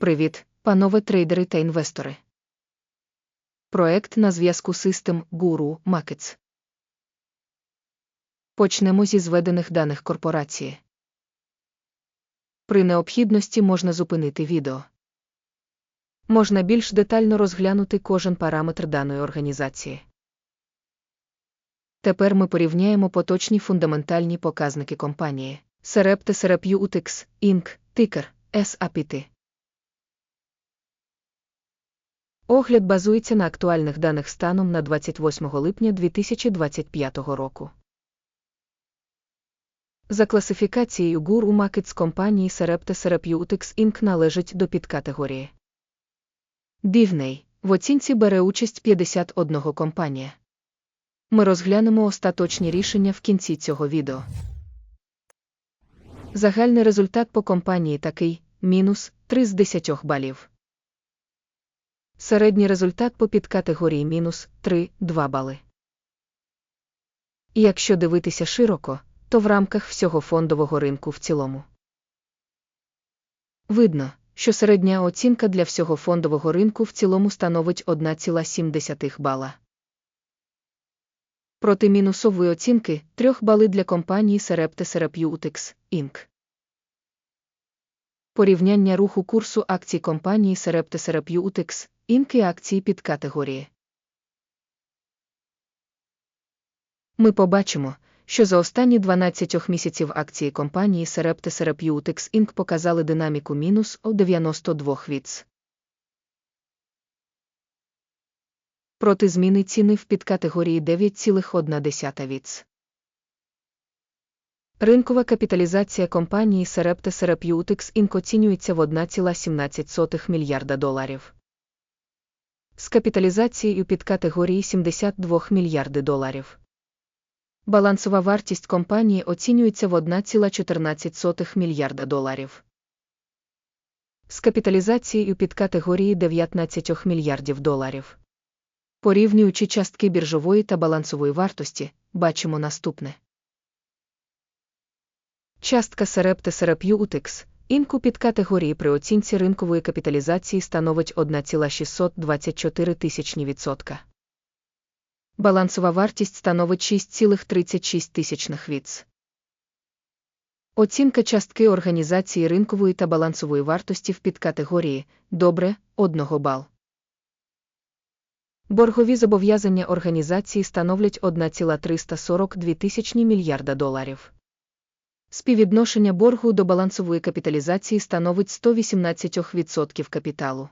Привіт, панове трейдери та інвестори. Проект на зв'язку System Guru Markets. Почнемо зі зведених даних корпорації. При необхідності можна зупинити відео. Можна більш детально розглянути кожен параметр даної організації. Тепер ми порівняємо поточні фундаментальні показники компанії. Серепте Сереп'ю Utix, Inc., тикер, SAPT. Огляд базується на актуальних даних станом на 28 липня 2025 року. За класифікацією у Markets компанії Serepte Therapeutics Inc. належить до підкатегорії. Дивний в оцінці бере участь 51 компанія. Ми розглянемо остаточні рішення в кінці цього відео. Загальний результат по компанії такий мінус 3 з 10 балів. Середній результат по підкатегорії мінус 3-2 бали. Якщо дивитися широко, то в рамках всього фондового ринку в цілому. Видно, що середня оцінка для всього фондового ринку в цілому становить 1,7 бала. Проти мінусової оцінки 3 бали для компанії Serepte Therapeutics, Inc. Порівняння руху курсу акцій компанії Serepte Inc. і акції під категорії. Ми побачимо, що за останні 12 місяців акції компанії Serepte Therapeutics Inc. показали динаміку мінус о 92 віц. Проти зміни ціни в підкатегорії 9,1 віц. Ринкова капіталізація компанії Serepte Therapeutics Inc. оцінюється в 1,17 мільярда доларів. З капіталізацією підкатегорії 72 мільярди доларів. Балансова вартість компанії оцінюється в 1,14 мільярда доларів. З капіталізацією підкатегорії 19 мільярдів доларів. Порівнюючи частки біржової та балансової вартості, бачимо наступне. Частка Serepte Therapeutics, інку під категорії при оцінці ринкової капіталізації становить 1,624 тисячні відсотка. Балансова вартість становить 6,36 тисячних віц. Оцінка частки організації ринкової та балансової вартості в підкатегорії добре 1 бал. Боргові зобов'язання організації становлять 1,342 тисячні мільярда доларів. Співвідношення боргу до балансової капіталізації становить 118% капіталу.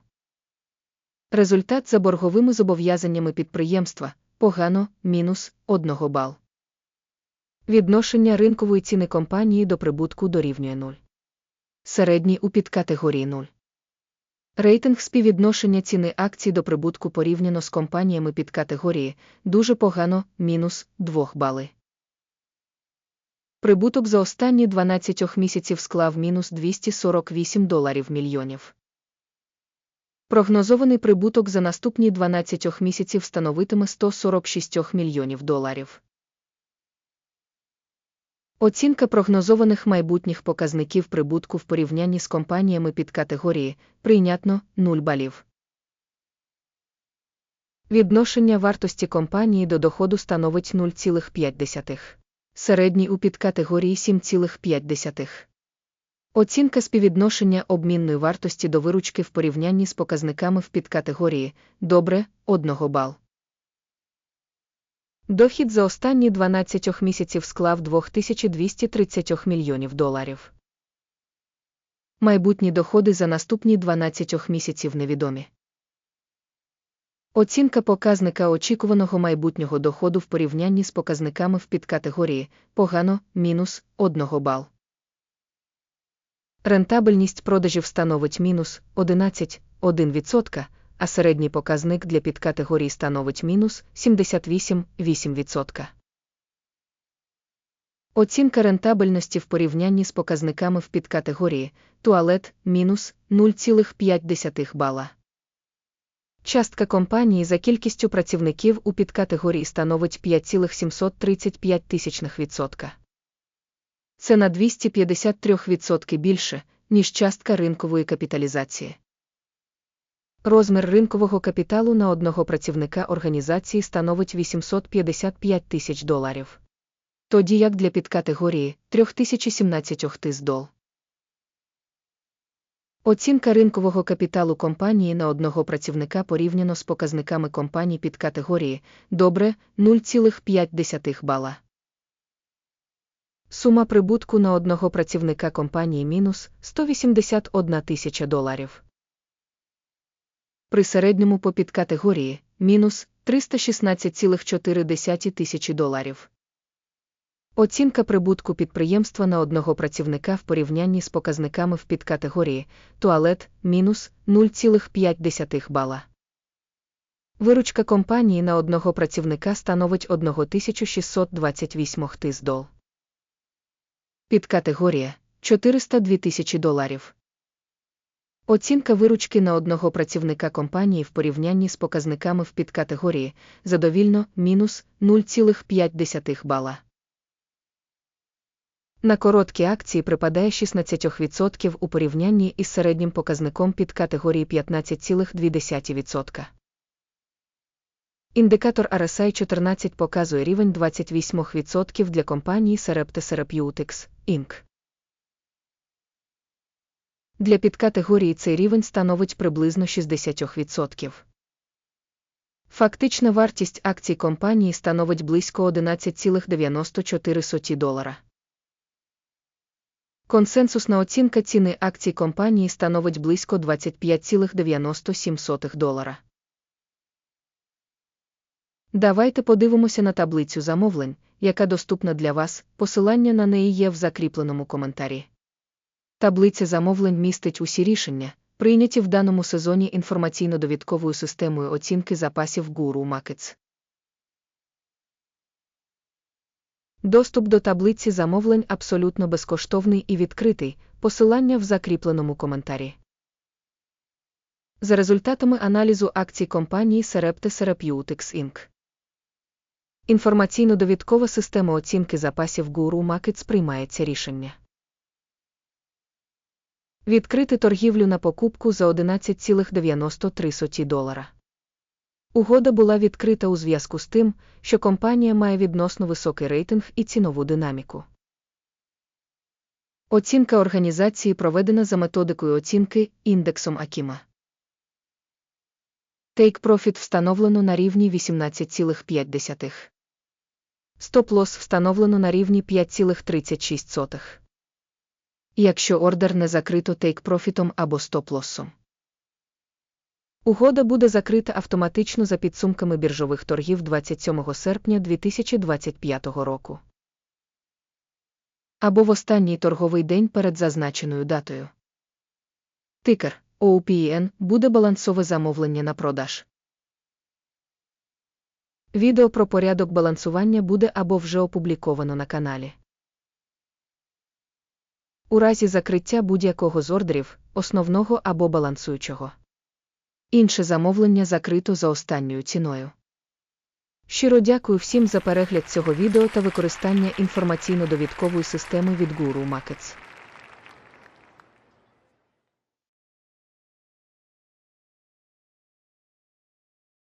Результат за борговими зобов'язаннями підприємства погано мінус 1 бал. Відношення ринкової ціни компанії до прибутку дорівнює 0. Середній у підкатегорії 0. Рейтинг співвідношення ціни акцій до прибутку порівняно з компаніями під категорії дуже погано мінус 2 бали. Прибуток за останні 12 місяців склав мінус 248 доларів мільйонів. Прогнозований прибуток за наступні 12 місяців становитиме 146 мільйонів доларів. Оцінка прогнозованих майбутніх показників прибутку в порівнянні з компаніями під категорії прийнятно 0 балів. Відношення вартості компанії до доходу становить 0,5. Середній у підкатегорії 7,5. Оцінка співвідношення обмінної вартості до виручки в порівнянні з показниками в підкатегорії добре 1 бал. Дохід за останні 12 місяців склав 2230 мільйонів доларів. Майбутні доходи за наступні 12 місяців невідомі. Оцінка показника очікуваного майбутнього доходу в порівнянні з показниками в підкатегорії погано мінус 1 бал. Рентабельність продажів становить мінус 11,1%, а середній показник для підкатегорії становить мінус 78,8%. Оцінка рентабельності в порівнянні з показниками в підкатегорії туалет мінус 0,5 бала. Частка компанії за кількістю працівників у підкатегорії становить 5,735 тисячних відсотка. Це на 253% більше, ніж частка ринкової капіталізації. Розмір ринкового капіталу на одного працівника організації становить 855 тисяч доларів. Тоді як для підкатегорії 3017 тис дол. Оцінка ринкового капіталу компанії на одного працівника порівняно з показниками компаній під категорії добре 0,5 бала. Сума прибутку на одного працівника компанії мінус 181 тисяча доларів. При середньому по підкатегорії мінус 316,4 тисячі доларів. Оцінка прибутку підприємства на одного працівника в порівнянні з показниками в підкатегорії туалет мінус 0,5 бала. Виручка компанії на одного працівника становить 1628 тис дол. Підкатегорія 402 тисячі доларів. Оцінка виручки на одного працівника компанії в порівнянні з показниками в підкатегорії задовільно мінус 0,5 бала. На короткі акції припадає 16% у порівнянні із середнім показником під категорії 15,2%. Індикатор RSI 14 показує рівень 28% для компанії Sarepta Therapeutics, Inc. Для підкатегорії цей рівень становить приблизно 60%. Фактична вартість акцій компанії становить близько 11,94 долара. Консенсусна оцінка ціни акцій компанії становить близько 25,97 долара. Давайте подивимося на таблицю замовлень, яка доступна для вас, посилання на неї є в закріпленому коментарі. Таблиця замовлень містить усі рішення, прийняті в даному сезоні інформаційно-довідковою системою оцінки запасів Guru Markets. Доступ до таблиці замовлень абсолютно безкоштовний і відкритий, посилання в закріпленому коментарі. За результатами аналізу акцій компанії Sarepta Therapeutics Inc. Інформаційно-довідкова система оцінки запасів Guru Markets приймається рішення. Відкрити торгівлю на покупку за 11,93 долара. Угода була відкрита у зв'язку з тим, що компанія має відносно високий рейтинг і цінову динаміку. Оцінка організації проведена за методикою оцінки індексом Акіма. Take Profit встановлено на рівні 18,5. Стоп-лосс встановлено на рівні 5,36. Якщо ордер не закрито тейк-профітом або стоп-лоссом. Угода буде закрита автоматично за підсумками біржових торгів 27 серпня 2025 року. Або в останній торговий день перед зазначеною датою. Тикер OPN буде балансове замовлення на продаж. Відео про порядок балансування буде або вже опубліковано на каналі. У разі закриття будь-якого з ордерів, основного або балансуючого. Інше замовлення закрито за останньою ціною. Щиро дякую всім за перегляд цього відео та використання інформаційно-довідкової системи від Guru Markets.